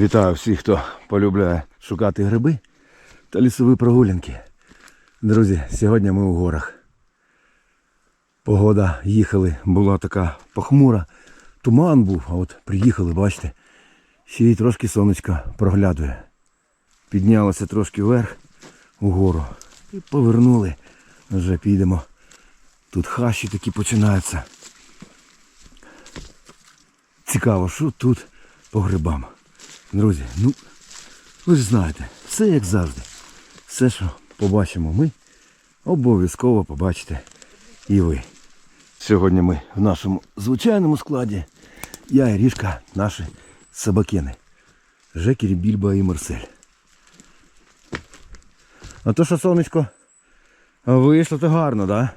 Вітаю всіх, хто полюбляє шукати гриби та лісові прогулянки. Друзі, сьогодні ми у горах. Погода їхали, була така похмура. Туман був, а от приїхали, бачите, ще й трошки сонечко проглядує. Піднялося трошки вверх угору і повернули. Вже підемо. Тут хащі такі починаються. Цікаво, що тут по грибам. Друзі, ну ви ж знаєте, все як завжди. Все, що побачимо ми, обов'язково побачите і ви. Сьогодні ми в нашому звичайному складі. Я і Рішка, наші собакени. Жекері, Більба і Марсель. А то що сонечко вийшло, то гарно? Да?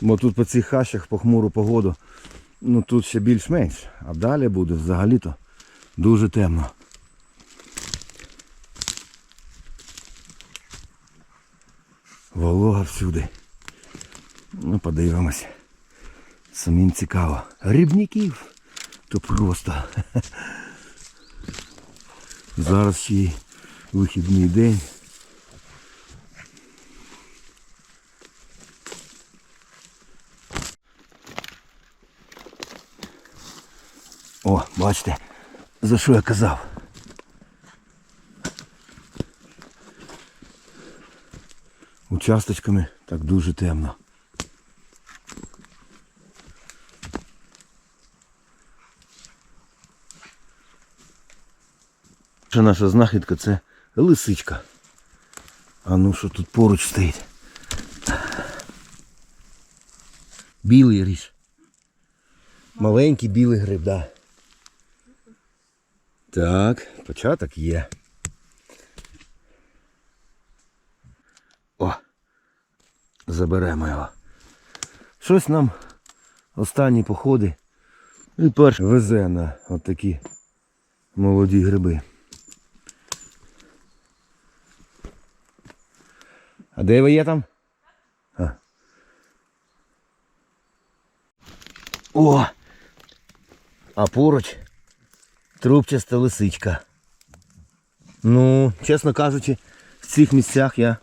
Бо тут по цих хащах похмуру погоду, ну тут ще більш-менш, а далі буде взагалі-то дуже темно. Волога всюди. Ну, подивимось. Самим цікаво. Грибників то просто. Зараз ще й вихідний день. О, бачите, за що я казав. Участочками так дуже темно. Ще наша знахідка це лисичка. А ну що тут поруч стоїть? Білий ріж. Маленький білий гриб, да. Так, початок є. О, заберемо його. Щось нам останні походи і перший везе на отакі молоді гриби. А де ви є там? А. О! А поруч трубчаста лисичка. Ну, чесно кажучи, в цих місцях я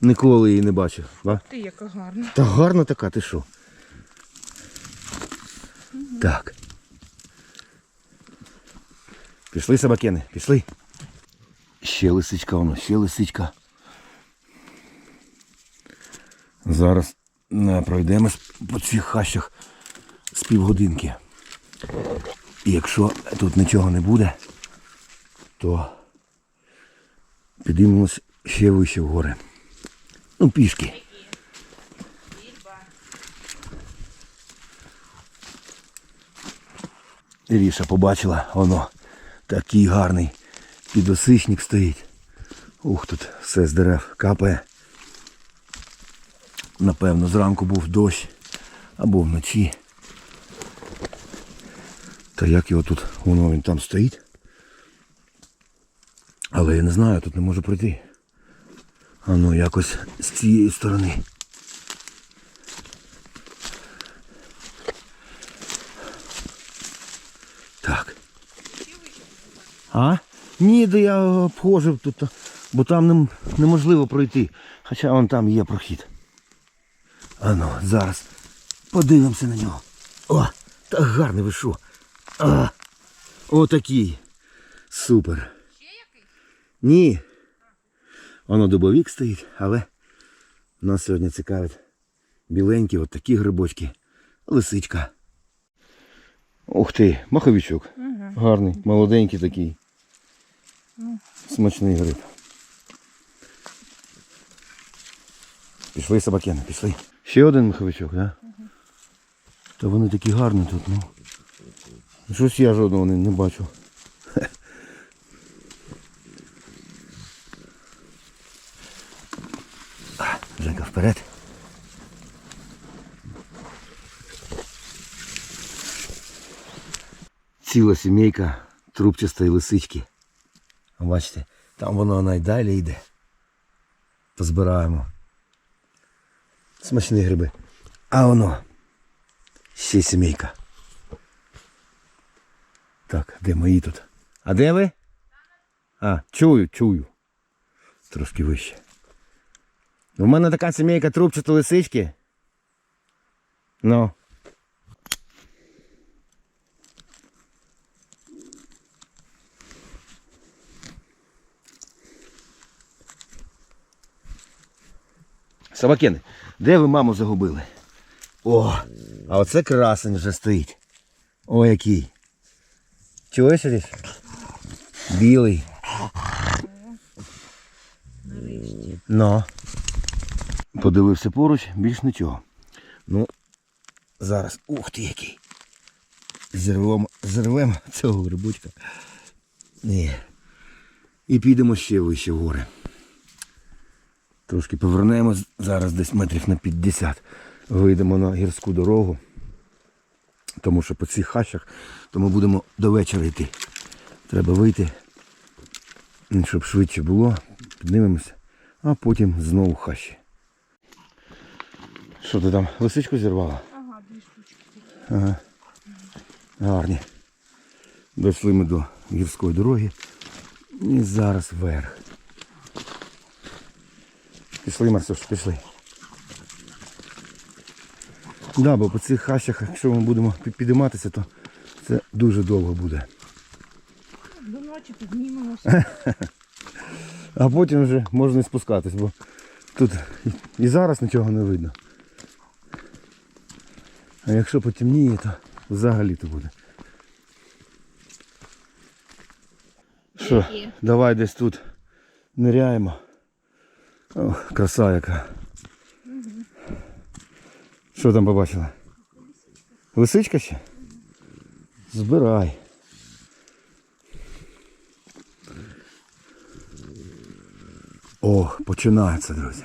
ніколи її не бачив. Да? Ти яка гарна. Та гарна така, ти що? Так. Пішли собакени, пішли. Ще лисичка воно, ще лисичка. Зараз е, пройдемось по цих хащах з півгодинки. І якщо тут нічого не буде, то підіймемось ще вище в гори. Ну, пішки. Ріша побачила, воно такий гарний підосичник стоїть. Ух, тут все з дерев капає. Напевно, зранку був дощ або вночі. Та як його тут, воно він там стоїть. Але я не знаю, тут не можу пройти. А ну якось з цієї сторони. Так. А? Ні, да я обходжу тут, бо там неможливо пройти. Хоча вон там є прохід. А ну, зараз подивимося на нього. О, так гарний ви. А, отакий. Супер. Ще який? Ні. Воно дубовік стоїть, але нас сьогодні цікавить біленькі от такі грибочки. Лисичка. Ух ти, маховичок. Гарний, молоденький такий. Смачний гриб. Пішли собакени, пішли. Ще один маховичок, так? Да? Та вони такі гарні тут, ну. Щось я жодного не, не бачу. А, Жека, вперед. Ціла сімейка трубчастої лисички. Бачите, там воно найдалі йде. Позбираємо. Смачні гриби. А воно. Ще сімейка. Так, де мої тут? А де ви? А, чую, чую. Трошки вище. У мене така сімейка трубчата лисички. Ну. Собакени, де ви маму загубили? О, а оце красень вже стоїть. О, який. Ріш? Білий. Ну. Подивився поруч, більш нічого. Ну, зараз. Ух ти який. Зірвемо, зірвемо цього грибочка. Ні. І підемо ще вище в гори. Трошки повернемо зараз десь метрів на 50. Вийдемо на гірську дорогу. Тому що по цих хащах, то ми будемо до вечора йти. Треба вийти, щоб швидше було. Піднімемося, а потім знову хащі. Що ти там, лисичку зірвала? Ага, дві штучки. Ага. Гарні. Дійшли ми до гірської дороги. І зараз вверх. Пішли, Марсуш, пішли. Да, бо по цих хащах, якщо ми будемо пі- підійматися, то це дуже довго буде. До ночі піднімемося. А потім вже можна і спускатись, бо тут і- зараз нічого не видно. А якщо потемніє, то взагалі то буде. Що, давай десь тут ниряємо. Ох, краса яка. Що там побачила? Лисичка ще? Збирай. О, починається, друзі.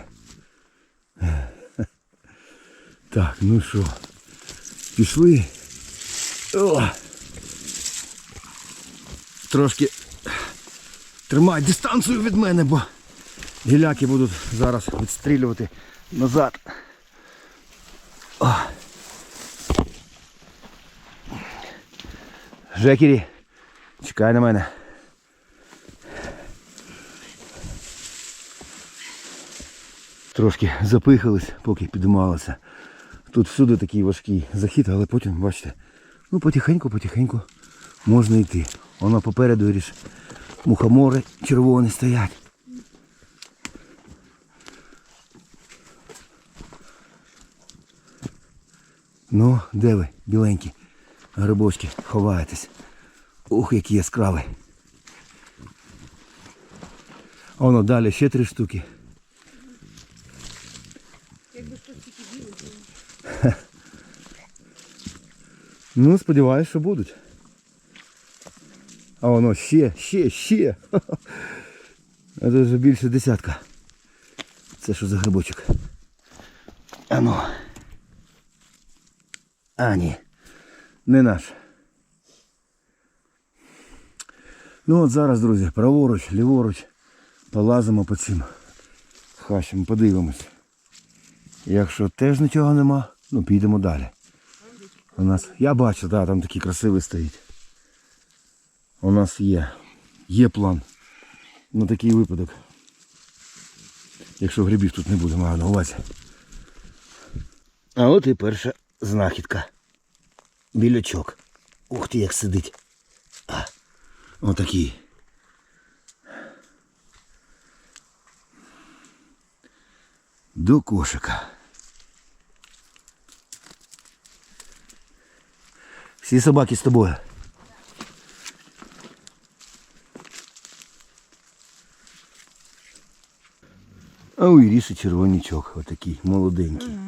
Так, ну що, пішли. О! Трошки тримай дистанцію від мене, бо гіляки будуть зараз відстрілювати назад. Жекері, чекай на мене. Трошки запихались, поки піднімалися. Тут всюди такий важкий захід, але потім, бачите, ну потихеньку, потихеньку можна йти. Воно попереду ріж мухомори червоні стоять. Ну, де ви, біленькі, грибочки, ховаєтесь. Ух, які яскраві. А Воно далі ще три штуки. Якби білий. Ну, сподіваюсь, що будуть. А воно ще, ще, ще. Це вже більше десятка. Це що за грибочок? А ну. А. Не наш. Ну от зараз, друзі, праворуч, ліворуч. Полазимо по цим хащам, подивимось. Якщо теж нічого нема, ну підемо далі. У нас, я бачу, да, там такий красивий стоїть. У нас є. Є план на такий випадок. Якщо грибів тут не буде, маю на увазі. А от і перша знахідка. Білячок. Ух ти, як сидить. А, отакий. До кошика. Всі собаки з тобою. А у Іріші червонячок, отакий, молоденький.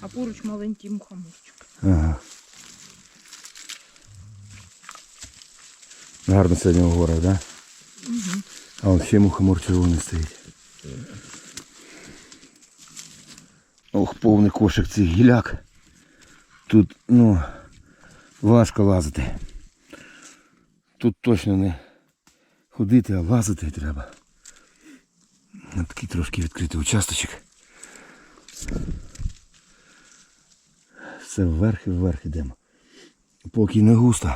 А поруч маленький мухоморчик. Ага. Гарно сьогодні в горах, да? Угу. А от ще мухомор червоний стоїть. Ох, повний кошик цих гіляк. Тут, ну, важко лазити. Тут точно не ходити, а лазити треба. Такий трошки відкритий участочок. Все вверх і вверх ідемо. Поки не густо.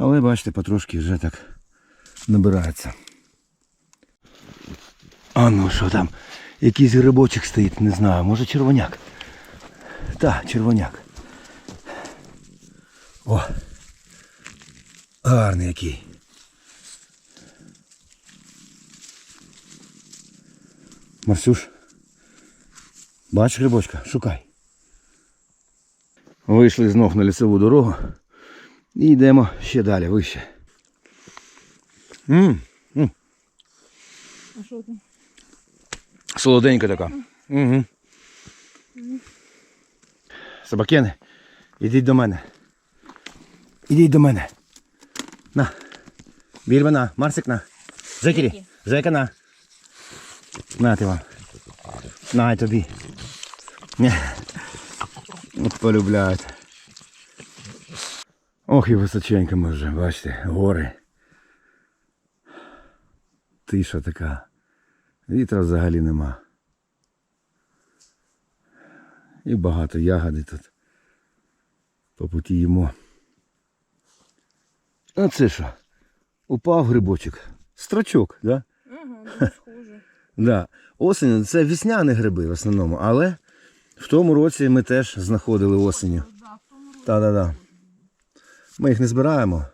Але бачите, потрошки вже так набирається. А ну що там? Якийсь грибочок стоїть, не знаю, може червоняк. Так, червоняк. О! Гарний який. Марсюш. Бачиш грибочка? Шукай. Вийшли знов на лісову дорогу і йдемо ще далі, вище. м м А що там? Солоденька така. Угу. Собакени, ідіть до мене. Ідіть до мене. На. Більба на, Марсик на. Жекері, Які? Жека на. На ти вам. На тобі. От полюбляють. Ох і височенько ми вже, бачите, гори. Тиша така. Вітра взагалі нема. І багато ягоди тут. По путі їмо. А це що? Упав грибочок. Строчок, да? Ага, дуже схоже. Да. Осінь це весняні гриби в основному, але в тому році ми теж знаходили осінню. Та-да-да. Ми їх не збираємо.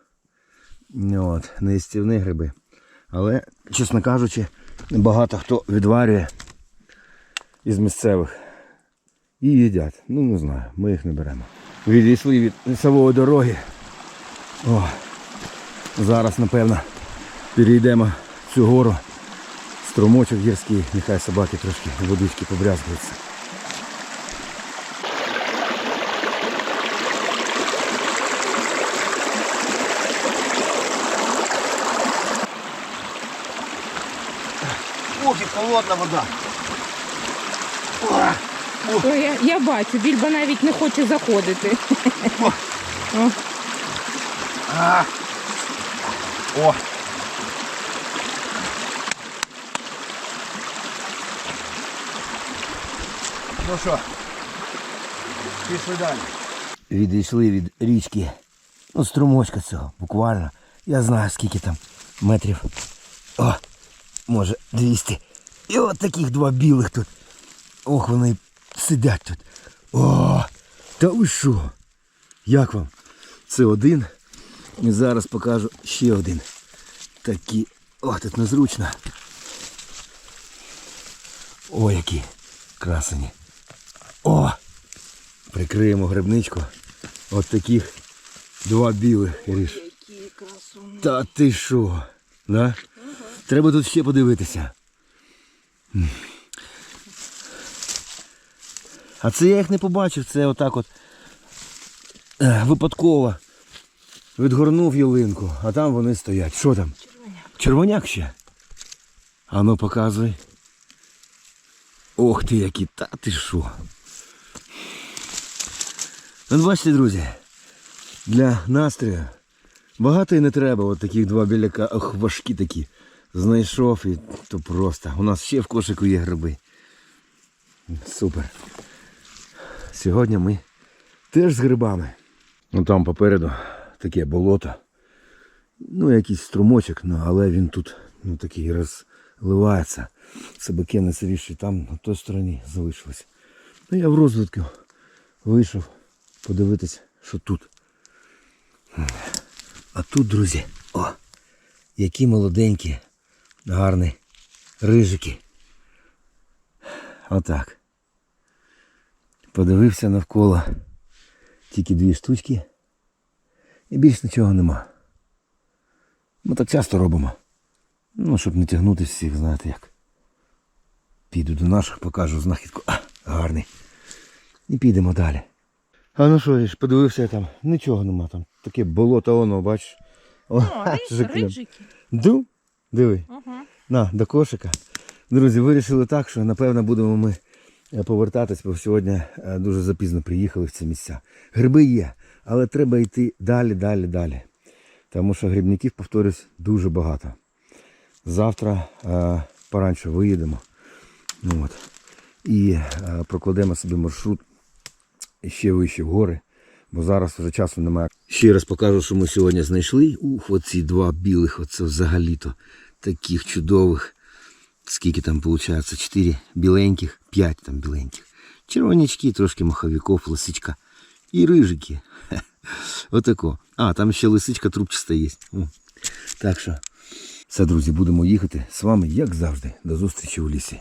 От, не гриби. Але, чесно кажучи, багато хто відварює із місцевих. І їдять. Ну не знаю, ми їх не беремо. Відійшли від лісової дороги. О, зараз, напевно, перейдемо цю гору. Струмочок гірський, нехай собаки трошки водички побрязгуються. Холодна вода. То я, я бачу, більба навіть не хоче заходити. О. О, А. О. Ну що, пішли далі. Відійшли від річки. Ну, струмочка цього, буквально. Я знаю, скільки там метрів. О, може, 200. І от таких два білих тут. Ох, вони сидять тут. О, та ви що? Як вам? Це один. І зараз покажу ще один. Такі. О, тут незручно. О, які красені. О! Прикриємо грибничку. От таких два білих ріж. Та ти що? Да? Треба тут ще подивитися. А це я їх не побачив, це отак от е, випадково відгорнув ялинку, а там вони стоять. Що там? Червоняк. Червоняк ще? А ну показуй. Ох ти які, та ти що? От бачите, друзі, для настрою багато і не треба. От таких два біляка, ох, важкі такі. Знайшов і то просто. У нас ще в кошику є гриби. Супер. Сьогодні ми теж з грибами. Ну там попереду таке болото. Ну, якийсь струмочок, ну, але він тут ну, такий розливається. Собаки найсиріші там на той стороні залишились. Ну я в розвитку вийшов подивитись, що тут. А тут, друзі, о, які молоденькі, гарні рижики. Отак. Подивився навколо тільки дві штучки і більш нічого нема. Ми так часто робимо. Ну, щоб не тягнути всіх, знаєте як. Піду до наших, покажу знахідку. А, гарний. І підемо далі. А ну що, ж подивився я там, нічого нема там. Таке болото воно, бачиш. О, О, риж, рижики. Ду? Диви. Ага. На, до кошика. Друзі, вирішили так, що напевно будемо ми е, повертатись, бо сьогодні е, дуже запізно приїхали в ці місця. Гриби є, але треба йти далі, далі, далі. Тому що грибників, повторюсь, дуже багато. Завтра е, поранше виїдемо. Ну, от. І е, прокладемо собі маршрут ще вище в гори, бо зараз вже часу немає. Ще раз покажу, що ми сьогодні знайшли. Ух, оці два білих, оце взагалі-то таких чудових. скільки там виходить? Чотири біленьких, п'ять там біленьких. Червонячки, трошки маховиков, лисичка. І рижики. Хе. Отако. А, там ще лисичка трубчаста є. О. Так що, все, друзі, будемо їхати з вами, як завжди. До зустрічі у лісі.